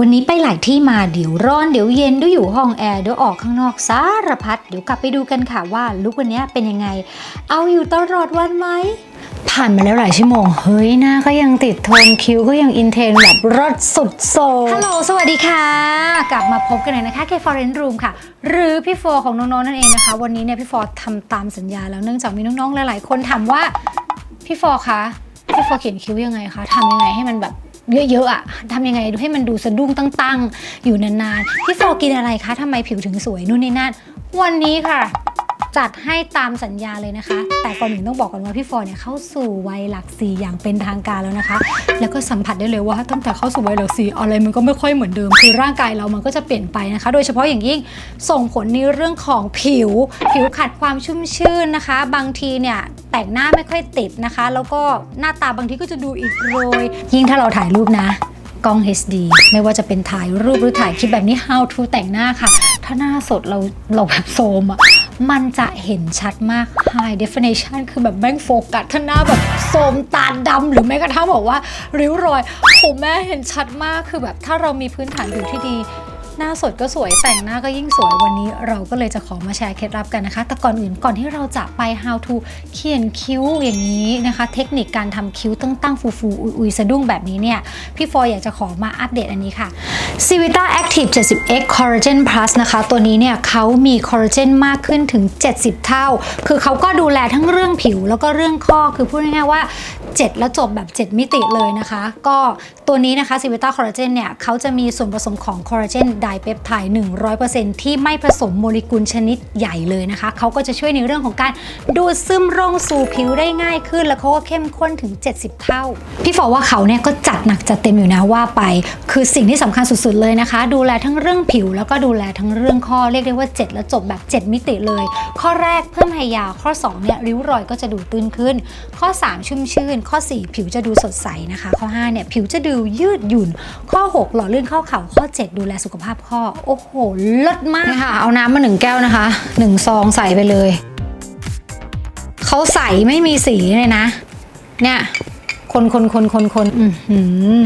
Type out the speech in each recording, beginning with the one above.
วันนี้ไปหลายที่มาเดี๋ยวร้อนเดี๋ยวเย็นเดี๋ยวอยู่ห้องแอร์เดี๋ยวออกข้างนอกสารพัดเดี๋ยวกลับไปดูกันค่ะว่าลุกวันนี้เป็นยังไง เอาอยู่ตลอดวันไหมผ่านมาแล้วหลายชั่วโมง เฮ้ยหน้าก็ยังติดทนคิ้วก็ยังอินเทนแบบรสสุดโซฮัลโหลสวัสดีค่ะ กลับมาพบกันเลยนะคะเคฟอร์เรนรูมค่ะ หรือพี่โฟของน้องๆนั่นเองนะคะ วันนี้เนี่ยพี่ฟอร์ทำตามสัญญาแล้วเนื่องจากมีน้องๆหลายๆคนถามว่าพี่ฟอร์คะพี่ฟอร์เขียนคิ้วยังไงคะทำยังไงให้มันแบบ เยอะๆอะทำยังไงให้มันดูสะดุ้งตั้งๆ อยู่นานๆ พี่โซกินอะไรคะทำไมผิวถึงสวยนู่นนี่นั่น วันนี้ค่ะ จัดให้ตามสัญญาเลยนะคะ แต่ก่อนอื่นต้องบอกก่อนว่าพี่ฟอร์เนี่ยเข้าสู่วัยหลักสี่อย่างเป็นทางการแล้วนะคะ แล้วก็สัมผัสได้เลยว่าตั้งแต่เข้าสู่วัยหลักสี่อะไรมันก็ไม่ค่อยเหมือนเดิม คือร่างกายเรามันก็จะเปลี่ยนไปนะคะ โดยเฉพาะอย่างยิ่งส่งผลในเรื่องของผิว ผิวขาดความชุ่มชื่นนะคะ บางทีเนี่ยแต่งหน้าไม่ค่อยติดนะคะ แล้วก็หน้าตาบางทีก็จะดูอิดโรย ยิ่งถ้าเราถ่ายรูปนะกล้อง HD ไม่ว่าจะเป็นถ่ายรูปหรือถ่ายคลิปแบบนี้ how to แต่งหน้าค่ะ ถ้าหน้าสดเราเราแบบโซมอะ มันจะเห็นชัดมาก high definition คือแบบแม่งโฟกัสถ้าหน้าแบบโสมตาดำหรือแม้กระทั่งบอกว่า ริ้วรอยผมแม่เห็นชัดมากคือแบบถ้าเรามีพื้นฐานผิวที่ดี หน้าสดก็สวยแต่งหน้าก็ยิ่งสวยวันนี้ เราก็เลยจะขอมาแชร์เคล็ดลับกันนะคะ แต่ก่อนอื่นก่อนที่เราจะไป how to เขียนคิ้วอย่างนี้นะคะ เทคนิคการทำคิ้วตั้งตั้งฟูฟูอุยอุยสะดุ้งแบบนี้เนี่ยพี่ฟอยอยากจะขอมาอัปเดตอันนี้ค่ะ Civita Active 70X Collagen Plus นะคะ ตัวนี้เนี่ยเขามีคอลลาเจนมากขึ้นถึง 70 เท่า คือเขาก็ดูแลทั้งเรื่องผิวแล้วก็เรื่องข้อคือพูดง่ายๆว่า 7 แล้วจบแบบ 7 มิติเลยนะคะ ก็ตัวนี้นะคะ Civita Collagen เนี่ยเขาจะมีส่วนผสมของคอลลาเจนไดเปปไทด์100%ที่ไม่ผสมโมเลกุลชนิดใหญ่เลยนะคะเขาก็จะช่วยในเรื่องของการดูดซึมลงสู่ผิวได้ง่ายขึ้น แล้วเขาก็เข้มข้นถึง 70 เท่า พี่ฟอว่าเขาเนี่ยก็จัดหนักจัดเต็มอยู่นะว่าไป คือสิ่งที่สำคัญสุดๆเลยนะคะ ดูแลทั้งเรื่องผิวแล้วก็ดูแลทั้งเรื่องข้อเรียกได้ว่า 7 แล้วจบแบบ 7 มิติเลย ข้อแรกเพิ่มไฮยาวข้อ2เนี่ยริ้วรอยก็จะดูตื้นขึ้น ข้อ 3 ชุ่มชื่นข้อ 4 ผิวจะดูสดใสนะคะ ข้อ5เนี่ยผิวจะดูยืดหยุ่น ข้อ 6 หล่อลื่นข้อเข่าข้อ 7 ดูแลสุขภาพข้อ โอ้โหเลิศมากค่ะ เอาน้ำมาหนึ่งแก้วนะคะหนึ่งซองใส่ไปเลย เขาใสไม่มีสีเลยนะ เนี่ย คนคนคนคนคนอืหือ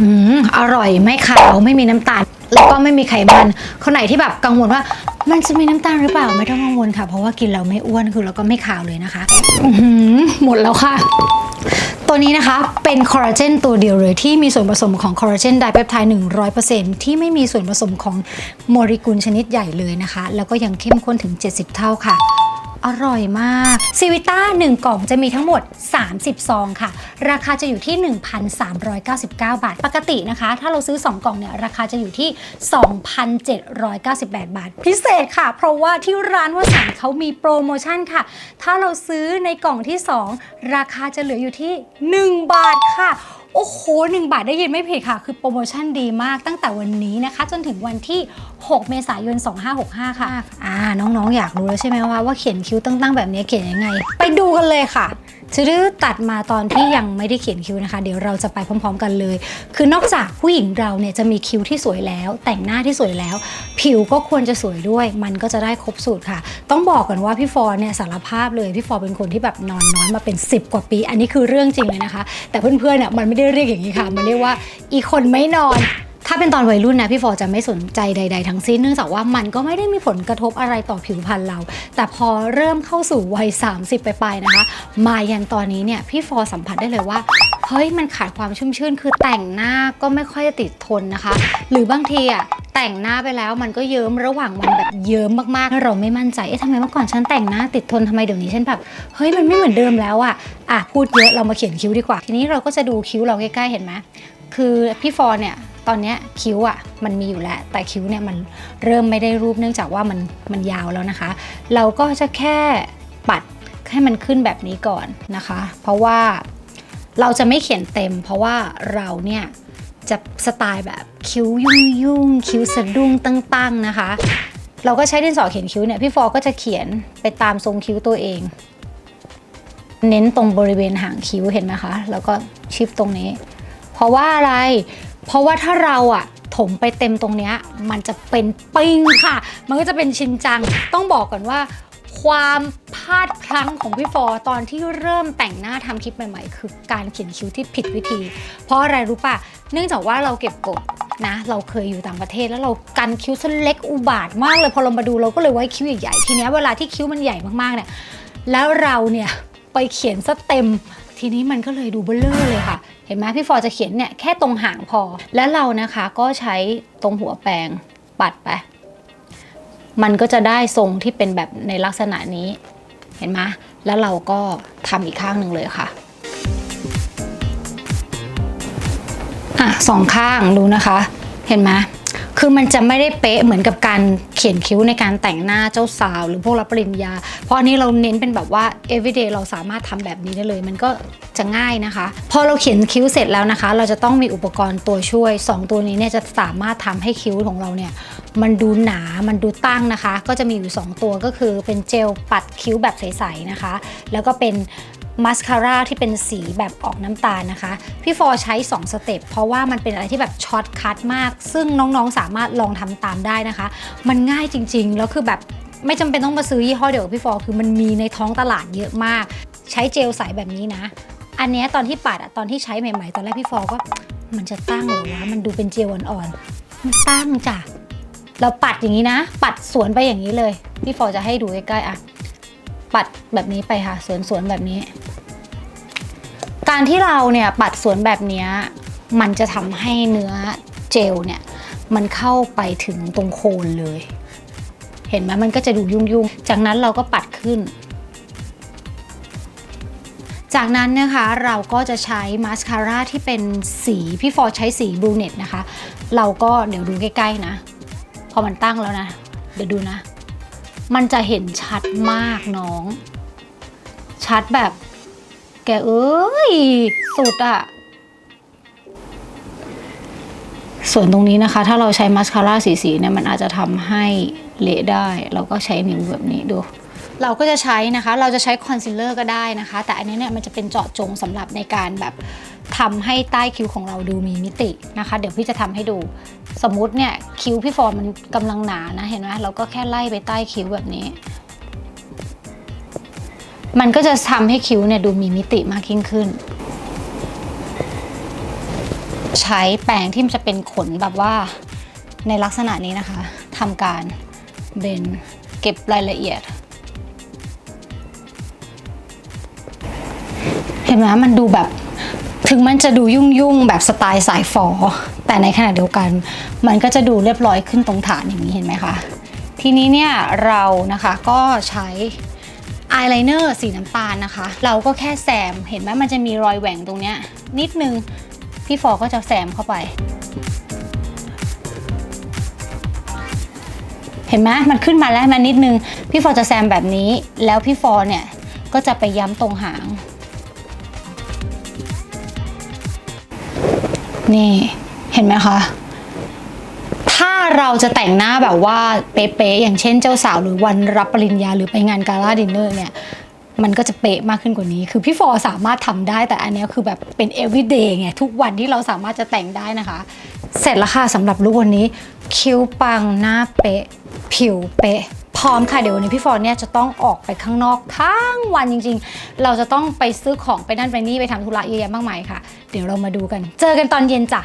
อืมอร่อยไม่ขาวไม่มีน้ำตาล แล้วก็ไม่มีไขมันคนไหนที่แบบกังวลว่า มันจะมีน้ำตาลหรือเปล่าไม่ต้องกังวลค่ะ เพราะว่ากินแล้วไม่อ้วนคือเราก็ไม่ขาวเลยนะคะอือหือหมดแล้วค่ะ ตัวนี้นะคะเป็นคอลลาเจนตัวเดียวเลยที่มีส่วนผสมของคอลลาเจนไดเปปไทด์100%ที่ไม่มีส่วนผสมของโมเลกุลชนิดใหญ่เลยนะคะ แล้วก็ยังเข้มข้นถึง 70 เท่าค่ะ อร่อยมากซีวิต้า1กล่องจะมีทั้งหมด 30 ซองค่ะ ราคาจะอยู่ที่ 1,399 บาท ปกตินะคะ ถ้าเราซื้อ 2 กล่องเนี่ยราคาจะอยู่ที่ 2,798 บาท พิเศษค่ะ เพราะว่าที่ร้านวสันเขามีโปรโมชั่นค่ะ ถ้าเราซื้อในกล่องที่ 2 ราคาจะเหลืออยู่ที่ 1 บาทค่ะ โอ้โห1บาทได้ยินไม่ผิดค่ะ คือโปรโมชั่นดีมากตั้งแต่วันนี้นะคะ จนถึงวันที่ 6 เมษายน 2565 ค่ะ อ่า น้องๆ อยากรู้แล้วใช่ไหมว่าว่าเขียนคิ้วตั้งๆ แบบนี้เขียนยังไง ไปดูกันเลยค่ะ ชื่อตัดมาตอนที่ยังไม่ได้เขียนคิ้วนะคะ เดี๋ยวเราจะไปพร้อม ๆ กันเลย คือนอกจากผู้หญิงเราเนี่ยจะมีคิ้วที่สวยแล้ว แต่งหน้าที่สวยแล้ว ผิวก็ควรจะสวยด้วย มันก็จะได้ครบสูตรค่ะ ต้องบอกกันว่าพี่ฟอร์เนี่ยสารภาพเลยพี่ฟอร์เป็นคนที่แบบนอนน้อยมาเป็น 10 กว่าปี อันนี้คือเรื่องจริงเลยนะคะ แต่เพื่อนๆเนี่ยมันไม่ได้เรียกอย่างนี้ค่ะ มันเรียกว่าอีคนไม่นอน ถ้าเป็นตอนวัยรุ่นนะพี่ฟอจะไม่สนใจใด ๆ ทั้งสิ้นเนื่องจากว่ามันก็ไม่ได้มีผลกระทบอะไรต่อผิวพรรณเรา แต่พอเริ่มเข้าสู่วัย 30 ไปปลายๆนะคะ มายันตอนนี้เนี่ยพี่ฟอสัมผัสได้เลยว่าเฮ้ยมันขาดความชุ่มชื่น คือแต่งหน้าก็ไม่ค่อยจะติดทนนะคะ หรือบางทีอะแต่งหน้าไปแล้วมันก็เยิ้มระหว่างวันแบบเยิ้มมากๆ เราไม่มั่นใจ เอ๊ะทำไมเมื่อก่อนฉันแต่งหน้าติดทนทำไมเดี๋ยวนี้ฉันแบบ เฮ้ยมันไม่เหมือนเดิมแล้วอะอะพูดเยอะเรามาเขียนคิ้วดีกว่า ทีนี้เราก็จะดูคิ้วเราใกล้ๆเห็นไหมคือพี่ฟอเนี่ย ตอนนี้คิ้วอะมันมีอยู่แล้ว แต่คิ้วเนี่ยมันเริ่มไม่ได้รูปเนื่องจากว่ามันมันยาวแล้วนะคะ เราก็จะแค่ปัดให้มันขึ้นแบบนี้ก่อนนะคะ เพราะว่าเราจะไม่เขียนเต็ม เพราะว่าเราเนี่ยจะสไตล์แบบคิ้วยุ่งยุ่งคิ้วสะดุ้งตั้งๆนะคะ เราก็ใช้ดินสอเขียนคิ้วเนี่ยพี่ฟอก็จะเขียนไปตามทรงคิ้วตัวเอง เน้นตรงบริเวณหางคิ้วเห็นไหมคะ แล้วก็ชิปตรงนี้ เพราะว่าอะไร เพราะว่าถ้าเราอะถมไปเต็มตรงเนี้ยมันจะเป็นปิ้งค่ะ มันก็จะเป็นชินจัง ต้องบอกก่อนว่า ความพลาดพลั้งของพี่ฟอตอนที่เริ่มแต่งหน้าทำคลิปใหม่ๆ คือการเขียนคิ้วที่ผิดวิธี เพราะอะไรรู้ป่ะ เนื่องจากว่าเราเก็บกดนะเราเคยอยู่ต่างประเทศแล้วเรากันคิ้วเส้นเล็กอุบาทมากเลยพอเรามาดูเราก็เลยไว้คิ้วใหญ่ๆทีเนี้ยเวลาที่คิ้วมันใหญ่มากๆเนี่ยแล้วเราเนี่ยไปเขียนซะเต็ม ทีนี้มันก็เลยดูเบลอเลยค่ะ เห็นไหมพี่ฟอร์จะเขียนเนี่ยแค่ตรงหางพอ แล้วเรานะคะก็ใช้ตรงหัวแปรงปัดไป มันก็จะได้ทรงที่เป็นแบบในลักษณะนี้ เห็นไหมแล้วเราก็ทำอีกข้างหนึ่งเลยค่ะอะสองข้างดูนะคะ เห็นไหม คือมันจะไม่ได้เป๊ะเหมือนกับการเขียนคิ้วในการแต่งหน้าเจ้าสาว หรือพวกรับปริญญา เพราะอันนี้เราเน้นเป็นแบบว่า everyday เราสามารถทำแบบนี้ได้เลย มันก็จะง่ายนะคะ พอเราเขียนคิ้วเสร็จแล้วนะคะ เราจะต้องมีอุปกรณ์ตัวช่วย 2 ตัวนี้เนี่ยจะสามารถทำให้คิ้วของเราเนี่ย มันดูหนา มันดูตั้งนะคะ ก็จะมีอยู่ 2 ตัวก็คือเป็นเจลปัดคิ้วแบบใสๆนะคะ แล้วก็เป็นมาสคาร่าที่เป็นสีแบบออกน้ำตาลนะคะ พี่ฟอใช้ 2 สเต็ปเพราะว่ามันเป็นอะไรที่แบบช็อตคัทมาก ซึ่งน้องๆสามารถลองทำตามได้นะคะ มันง่ายจริงๆ แล้วคือแบบไม่จำเป็นต้องมาซื้อยี่ห้อเดียวกับพี่ฟอคือมันมีในท้องตลาดเยอะมาก ใช้เจลใสแบบนี้นะ อันนี้ตอนที่ปัดอะตอนที่ใช้ใหม่ๆ ตอนแรกพี่ฟอก็มันจะตั้งหรอวะมันดูเป็นเจลอ่อนๆมันตั้งจ้ะ เราปัดอย่างนี้นะ ปัดสวนไปอย่างนี้เลย พี่ฟอจะให้ดูใกล้ๆอะ ปัดแบบนี้ไปค่ะ สวนสวนแบบนี้ การที่เราเนี่ยปัดสวนแบบนี้ มันจะทำให้เนื้อเจลเนี่ย มันเข้าไปถึงตรงโคนเลย เห็นไหมมันก็จะดูยุ่งๆ จากนั้นเราก็ปัดขึ้น จากนั้นนะคะเราก็จะใช้มาสคาร่าที่เป็นสี พี่ฟอใช้สีบลูเน็ตนะคะ เราก็เดี๋ยวดูใกล้ๆนะ พอมันตั้งแล้วนะ เดี๋ยวดูนะ มันจะเห็นชัดมากน้อง ชัดแบบ แกเอ้ย สุดอะส่วนตรงนี้นะคะ ถ้าเราใช้มาสคาร่าสีๆเนี่ยมันอาจจะทำให้เละได้ เราก็ใช้นิ้วแบบนี้ดู เราก็จะใช้นะคะ เราจะใช้คอนซีลเลอร์ก็ได้นะคะ แต่อันนี้เนี่ยมันจะเป็นเจาะจงสำหรับในการแบบ ทำให้ใต้คิ้วของเราดูมีมิตินะคะ เดี๋ยวพี่จะทำให้ดู สมมุติเนี่ยคิ้วพี่ฟอร์มมันกำลังหนานะเห็นไหมเราก็แค่ไล่ไปใต้คิ้วแบบนี้ มันก็จะทำให้คิ้วเนี่ยดูมีมิติมากยิ่งขึ้น ใช้แปรงที่มันจะเป็นขนแบบว่าในลักษณะนี้นะคะทำการเบนเก็บรายละเอียดเห็นไหมมันดูแบบ ถึงมันจะดูยุ่งยุ่งแบบสไตล์สายฟอแต่ในขณะเดียวกัน มันก็จะดูเรียบร้อยขึ้นตรงฐานอย่างนี้เห็นไหมคะ ทีนี้เนี่ยเรานะคะก็ใช้อายไลเนอร์สีน้ำตาลนะคะ เราก็แค่แซมเห็นไหมมันจะมีรอยแหว่งตรงเนี้ยนิดนึง พี่ฟอก็จะแซมเข้าไป เห็นไหมมันขึ้นมาแล้วมันนิดนึง พี่ฟอจะแซมแบบนี้ แล้วพี่ฟอเนี่ยก็จะไปย้ำตรงหาง นี่เห็นไหมคะ ถ้าเราจะแต่งหน้าแบบว่าเป๊ะๆอย่างเช่นเจ้าสาวหรือวันรับปริญญาหรือไปงานกาลาดินเนอร์เนี่ย มันก็จะเป๊ะมากขึ้นกว่านี้ คือพี่ฟอร์สามารถทำได้แต่อันนี้คือแบบเป็น everyday ไงทุกวันที่เราสามารถจะแต่งได้นะคะ เสร็จแล้วค่ะสำหรับลุควันนี้ คิ้วปังหน้าเป๊ะ ผิวเป๊ะ พร้อมค่ะเดี๋ยววันนี้พี่ฟอร์เนี่ยจะต้องออกไปข้างนอกทั้งวันจริง ๆ เราจะต้องไปซื้อของไปนั่นไปนี่ไปทำธุระเยอะแยะมากมายค่ะ เดี๋ยวเรามาดูกัน เจอกันตอนเย็นจ้ะ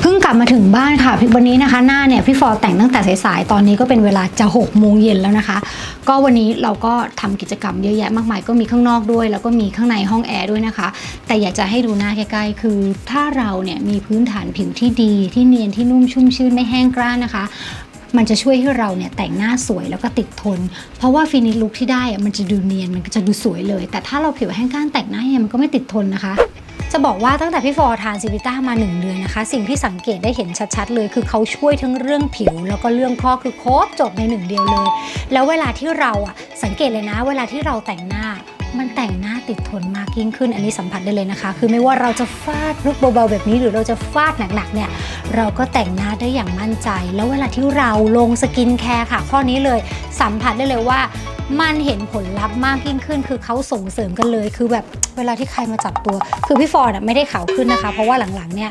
เพิ่งกลับมาถึงบ้านค่ะพี่วันนี้นะคะหน้าเนี่ยพี่ฟอร์แต่งตั้งแต่สายๆตอนนี้ก็เป็นเวลาจะ6โมงเย็นแล้วนะคะ ก็วันนี้เราก็ทำกิจกรรมเยอะแยะมากมายก็มีข้างนอกด้วย แล้วก็มีข้างในห้องแอร์ด้วยนะคะ แต่อยากจะให้ดูหน้าใกล้ๆ คือถ้าเราเนี่ยมีพื้นฐานผิวที่ดี ที่เนียนที่นุ่มชุ่มชื่นไม่แห้งกร้านนะคะมันจะช่วยให้เราเนี่ยแต่งหน้าสวยแล้วก็ติดทน เพราะว่าฟินิชลุคที่ได้อะมันจะดูเนียนมันก็จะดูสวยเลย แต่ถ้าเราผิวแห้งกร้านแต่งหน้าเนี่ยมันก็ไม่ติดทนนะคะ จะบอกว่าตั้งแต่พี่ฟอร์ทานซิวิต้ามา 1 เดือนนะคะ สิ่งที่สังเกตได้เห็นชัดๆเลย คือเขาช่วยทั้งเรื่องผิว แล้วก็เรื่องข้อคือคตรจบในหนึ่งเดียวเลย แล้วเวลาที่เราอะสังเกตเลยนะ เวลาที่เราแต่งหน้ามันแต่งหน้าติดทนมากยิ่งขึ้น อันนี้สัมผัสได้เลยนะคะ คือไม่ว่าเราจะฟาดลุกเบาๆแบบนี้ หรือเราจะฟาดหนักๆเนี่ย เราก็แต่งหน้าได้อย่างมั่นใจ แล้วเวลาที่เราลงสกินแคร์ค่ะ ข้อนี้เลยสัมผัสได้เลยว่า มันเห็นผลลัพธ์มากยิ่งขึ้น คือเขาส่งเสริมกันเลย คือแบบเวลาที่ใครมาจับตัว คือพี่ฟอร์ดอะไม่ได้ขาวขึ้นนะคะ เพราะว่าหลังๆเนี่ย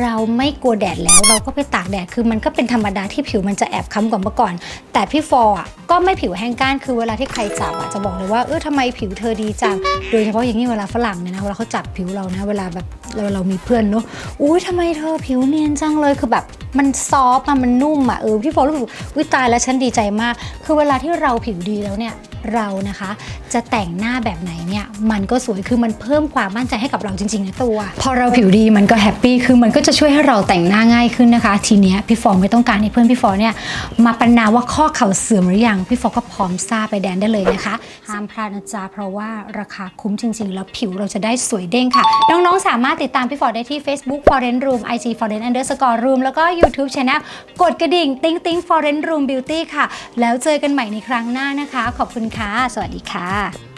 เราไม่กลัวแดดแล้วเราก็ไปตากแดดคือมันก็เป็นธรรมดาที่ผิวมันจะแอบค้ำกว่าเมื่อก่อน แต่พี่ฟอร์อะก็ไม่ผิวแห้งก้านคือเวลาที่ใครจับอะจะบอกเลยว่าเออทำไมผิวเธอดีจังโดยเฉพาะอย่างนี้เวลาฝรั่งเนี่ยนะเวลาเขาจับผิวเรานะเวลาแบบเราเรามีเพื่อนเนอะอุ้ยทำไมเธอผิวเนียนจังเลยคือแบบมันซอฟต์อะมันนุ่มอะเออพี่ฟอร์รู้สึกอุ้ยตายแล้วฉันดีใจมาก คือเวลาที่เราผิวดีแล้วเนี่ย เรานะคะ จะแต่งหน้าแบบไหนเนี่ยมันก็สวยคือมันเพิ่มความมั่นใจให้กับเราจริงๆนะตัว พอเราผิวดีมันก็แฮปปี้คือมันก็จะช่วยให้เราแต่งหน้าง่ายขึ้นนะคะ ทีเนี้ยพี่ฟองไม่ต้องการให้เพื่อนพี่ฟองเนี่ยมาประนาว่าข้อเข่าเสื่อมหรือยังพี่ฟองก็พร้อมซ่าไปแดนได้เลยนะคะห้ามพลาดนะจ๊ะเพราะว่าราคาคุ้มจริง ๆ แล้วผิวเราจะได้สวยเด้งค่ะ น้องๆสามารถติดตามพี่ฟอร์ได้ที่ Facebook Foreign Room IG Foreign Underscore Room แล้วก็ YouTube Channel กดกระดิ่ง ติ๊งติ๊ง Foreign Room Beauty ค่ะ แล้วเจอกันใหม่ในครั้งหน้านะคะ ขอบคุณค่ะ สวัสดีค่ะ